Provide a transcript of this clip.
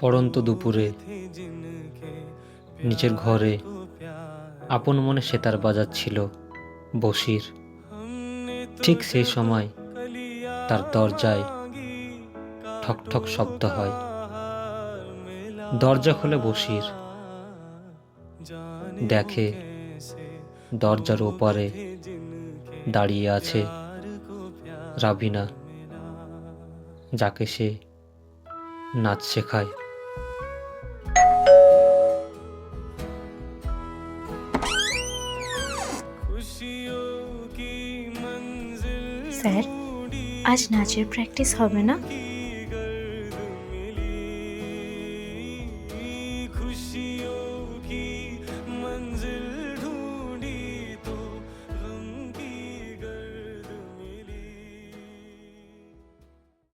পড়ন্ত দুপুরে নিচের ঘরে আপন মনে সেতার বাজাচ্ছিল বসির। ঠিক সেই সময় তার দরজায় ঠক ঠক শব্দ হয়। দরজা খুলে বসির। দেখে দরজার ওপারে দাঁড়িয়ে আছে রাবিনা যাকে সে নাচ শেখায়। স্যার আজ নাচের প্র্যাকটিস হবে না?